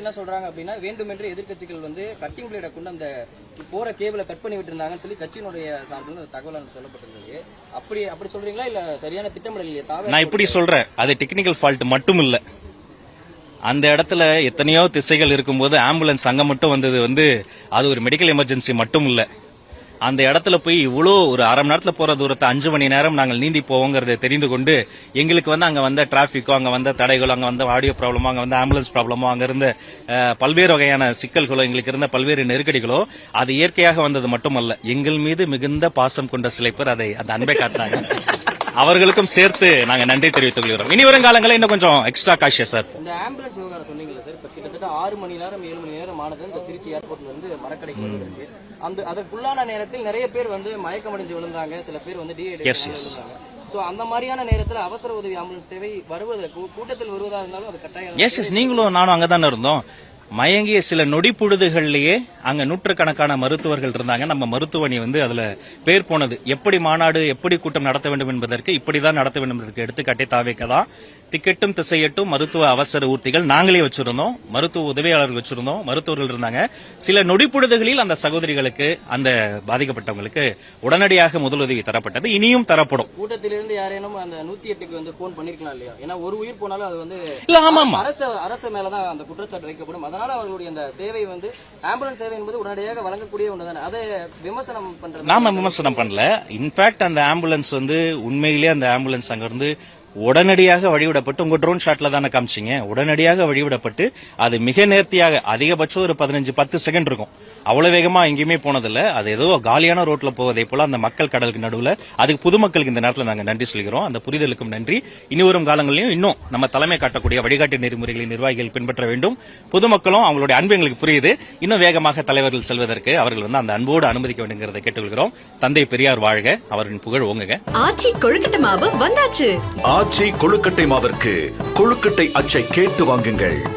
என்ன சொல்றாங்க அப்படின்னா வேண்டுமென்றே எதிர்க்கட்சிகள் வந்து கட்டிங் பிளேடை கொண்டு அந்த போற கேபிளை கட் பண்ணி விட்டுருந்தாங்கன்னு சொல்லி கட்சியினுடைய சார்பில் தகவல் சொல்லப்பட்டிருந்தது. அப்படி அப்படி சொல்றீங்களா? இல்ல சரியான திட்டமிடல் இல்லையா நான் இப்படி சொல்றேன். அது டெக்னிக்கல் ஃபால்ட் மட்டும் இல்ல. அந்த இடத்துல எத்தனையோ திசைகள் இருக்கும்போது ஆம்புலன்ஸ் அங்க மட்டும் வந்தது வந்து அது ஒரு மெடிக்கல் எமர்ஜென்சி மட்டும் இல்ல. அந்த இடத்துல போய் இவ்வளோ ஒரு அரை மணி நேரத்தில் போகிற தூரத்தை அஞ்சு மணி நேரம் நாங்கள் நீந்தி போவோங்கிறத தெரிந்து கொண்டு எங்களுக்கு வந்து அங்கே வந்த டிராஃபிக்கோ அங்கே வந்த தடைகளோ அங்கே வந்த ஆடியோ ப்ராப்ளமோ அங்கே வந்த ஆம்புலன்ஸ் ப்ராப்ளமோ அங்கே இருந்த பல்வேறு வகையான சிக்கல்களோ எங்களுக்கு இருந்த பல்வேறு நெருக்கடிகளோ அது இயற்கையாக வந்தது மட்டுமல்ல. எங்கள் மீது மிகுந்த பாசம் கொண்ட சில பேர் அதை அந்த அன்பை காட்டினாங்க. அவர்களுக்கும் சேர்த்து நாங்கள் நன்றி தெரிவித்துக் கொள்கிறோம். இனி வரும் காலங்களில் இன்னும் கொஞ்சம் எக்ஸ்ட்ரா காஷியஸ் சார் கிட்டத்தட்ட ஆறு மணி நேரம் ஏழு மணி நேரம் ஆனது இந்த திருச்சி ஏர்போர்ட்ல இருந்து மரக்கடைக்கு வருவதற்கு அந்த அதற்குள்ளான நேரத்தில் நிறைய பேர் வந்து மயக்கமடைஞ்சு விழுந்தாங்க. சில பேர் வந்து. சோ அந்த மாதிரியான நேரத்தில் அவசர உதவி ஆம்புலன்ஸ் சேவை வருவது கூட்டத்தில் வருவதா இருந்தாலும் அது கட்டாயம். எஸ் எஸ் நீங்களும் நானும் அங்கதானே இருந்தோம். மயங்கிய சில நொடி பொழுதுகள்லயே அங்க நூற்றுக்கணக்கான மருத்துவர்கள் இருந்தாங்க. நம்ம மருத்துவமனை வந்து அதுல பேர் போனது. எப்படி மாநாடு எப்படி கூட்டம் நடத்த வேண்டும் என்பதற்கு இப்படிதான் நடத்த வேண்டும் என்பதற்கு எடுத்துக்காட்டே தாவேக்கதான் திக்கெட்டும் திசையட்டும் மருத்துவ அவசர ஊர்த்திகள் நாங்களே வச்சிருந்தோம். மருத்துவ உதவியாளர்கள் வச்சிருந்தோம். மருத்துவர்கள் இருந்தாங்க. சில நொடி பொழுதுகளில் அந்த சகோதரிகளுக்கு அந்த பாதிக்கப்பட்டவங்களுக்கு உடனடியாக முதலுதவி தரப்பட்டது. இனியும் தரப்படும். கூட்டத்திலிருந்து யாரேனும் அந்த நூத்தி எட்டுக்கு வந்து போன் பண்ணிருக்கலாம் இல்லையா? ஏன்னா ஒரு உயிர் போனாலும் அது வந்து இல்ல ஆமா அரசு அரசு மேலதான் அந்த குற்றச்சாட்டு வைக்கப்படும். அதனால அவர்களுடைய அந்த சேவை வந்து ஆம்புலன்ஸ் சேவை என்பது உடனடியாக வழங்கக்கூடிய ஒன்றுதானே? அதை விமர்சனம் பண்றது? நாம விமர்சனம் பண்ணல. இன்ஃபேக்ட் அந்த ஆம்புலன்ஸ் வந்து உண்மையிலேயே அந்த ஆம்புலன்ஸ் அங்க இருந்து உடனடியாக வழிவிடப்பட்டு உங்க ட்ரோன் ஷாட்ல தானே காமிச்சீங்க? உடனடியாக வழிவிடப்பட்டு அது மிக நேர்த்தியாக அதிகபட்சம் ஒரு பதினஞ்சு பத்து செகண்ட் இருக்கும். அவ்வளவு வேகமா எங்கேயுமே போனதில்ல. அது ஏதோ காலியான ரோட்ல போவதை போல அந்த மக்கள் கடலுக்கு நடுவுல அதுக்கு பொதுமக்களுக்கு இந்த நேரத்தில் நாங்க நன்றி சொல்கிறோம். அந்த புரிதலுக்கும் நன்றி. இனி வரும் காலங்களிலும் இன்னும் நம்ம தலைமை காட்டக்கூடிய வழிகாட்டு நெறிமுறைகளை நிர்வாகிகள் பின்பற்ற வேண்டும். பொதுமக்களும் அவங்களுடைய அன்பு எங்களுக்கு புரியுது. இன்னும் வேகமாக தலைவர்கள் செல்வதற்கு அவர்கள் வந்து அந்த அன்போடு அனுமதிக்க வேண்டுங்கிறதை கேட்டுக்கொள்கிறோம். தந்தை பெரியார் வாழ்க. அவரின் புகழ் ஓங்குக. ஆச்சி கொழுக்கட்டை மாவு வந்தாச்சு. ஆச்சி கொழுக்கட்டை மாவிற்கு கொழுக்கட்டை அச்சை கேட்டு வாங்குங்கள்.